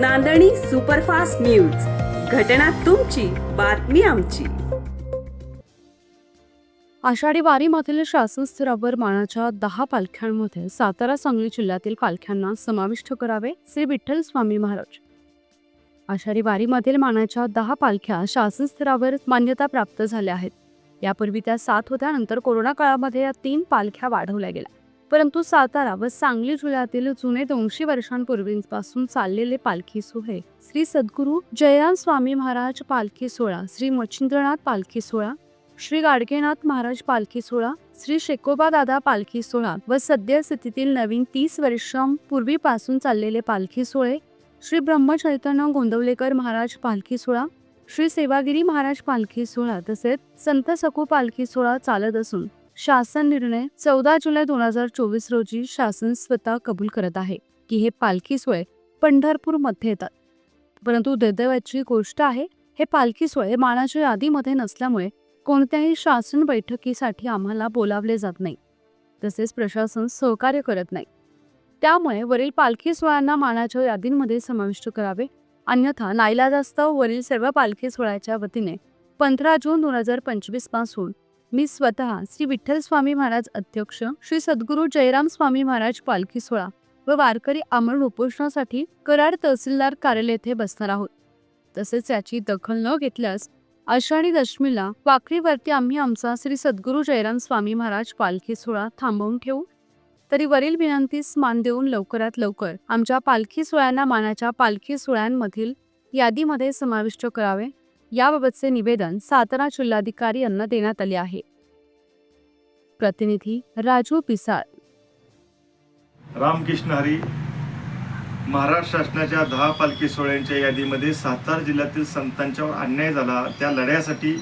नांदणी superfast news. घटना तुमची बातमी आमची. आषाढी वारीमधील शासन स्तरावर मानाच्या दहा पालख्यांमध्ये सातारा सांगली जिल्ह्यातील पालख्यांना समाविष्ट करावे श्री विठ्ठल स्वामी महाराज. आषाढी वारीमधील मानाच्या दहा पालख्या शासन स्तरावर मान्यता प्राप्त झाल्या आहेत. यापूर्वी त्या सात होत्या नंतर कोरोना काळामध्ये या तीन पालख्या वाढवल्या गेल्या. परंतु सातारा व सांगली जिल्ह्यातील जुने दोनशे वर्षांपूर्वीपासून चाललेले पालखी सोहळे श्री सद्गुरू जयराम स्वामी महाराज पालखी सोहळा श्री मच्छिंद्रनाथ पालखी सोहळा श्री गाडगेनाथ महाराज पालखी सोहळा श्री शेकोबा दादा पालखी सोहळा व सद्यस्थितीतील नवीन तीस वर्षांपूर्वीपासून चाललेले पालखी सोहळे श्री ब्रह्मचैतन्य गोंदवलेकर महाराज पालखी सोहळा श्री सेवागिरी महाराज पालखी सोहळा तसेच संत सकू पालखी सोहळा चालत असून शासन निर्णय चौदा जुलै दोन हजार चोवीस रोजी शासन स्वतः कबूल करत आहे की हे पालखी सोय पंढरपूरमध्ये येतात. परंतु दुर्दैवाची गोष्ट आहे हे पालखी सोय मानाच्या यादीमध्ये नसल्यामुळे कोणत्याही शासन बैठकीसाठी आम्हाला बोलावले जात नाही तसेच प्रशासन सहकार्य करत नाही. त्यामुळे वरील पालखी सोहळ्यांना मानाच्या यादींमध्ये समाविष्ट करावे अन्यथा नाईलाजास्तव वरील सर्व पालखी सोहळ्याच्या वतीने पंधरा जून दोन हजार पंचवीसपासून मी स्वतः श्री विठ्ठल स्वामी महाराज अध्यक्ष श्री सद्गुरू जयराम स्वामी महाराज पालखी सोहळा व वारकरी आमरण उपोषणासाठी कराड तहसीलदार कार्यालय येथे बसणार आहोत. तसेच याची दखल न घेतल्यास आषाढी दशमीला वाकरीवरती आम्ही आमचा श्री सद्गुरू जयराम स्वामी महाराज पालखी सोहळा थांबवून ठेवू तरी वरील विनंतीस मान देऊन लवकरात लवकर आमच्या पालखी सोहळ्यांना मानाच्या पालखी सोहळ्यांमधील यादीमध्ये समाविष्ट करावे. याबाबतचे निवेदन सातारा जिल्हाधिकारी यांना देण्यात आले आहे. प्रतिनिधी राजू पिसाळ. रामकृष्ण हरी महाराष्ट्र शासनाच्या दहा पालखी सोहळ्यांच्या यादीमध्ये सातारा जिल्ह्यातील संतांच्यावर अन्याय झाला. त्या लढ्यासाठी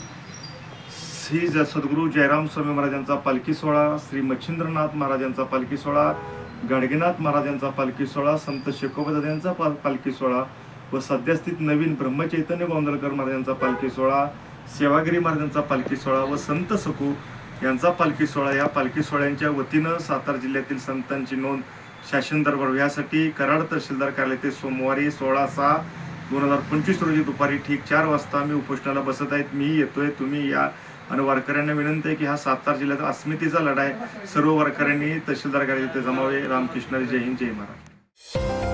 श्री ज- सद्गुरू जयराम स्वामी महाराजांचा पालखी सोहळा श्री मच्छिंद्रनाथ महाराजांचा पालखी सोहळा गाडगेनाथ महाराजांचा पालखी सोहळा संत शेकोबादादांचा पाल पालखी सोहळा व सध्यास्थित नवीन ब्रह्मचैतन्य गोंदलकर महाराजांचा पालखी सोहळा सेवागिरी महाराजांचा पालखी सोहळा व संत सकू यांचा पालखी सोहळा या पालखी सोहळ्यांच्या वतीनं सातारा जिल्ह्यातील संतांची नोंद शासन दरबार यासाठी कराड तहसीलदार कार्यालय ते सोमवारी सोळा सहा दोन हजार पंचवीस रोजी दुपारी ठीक चार वाजता मी उपोषणाला बसत आहेत. मी येतोय. तुम्ही या. आणि वारकऱ्यांना विनंती आहे की हा सातारा जिल्ह्याचा अस्मितेचा लढा आहे. सर्व वारकऱ्यांनी तहसीलदार कार्यालय ते जमावे. रामकृष्ण जय हिंद. जय महाराज.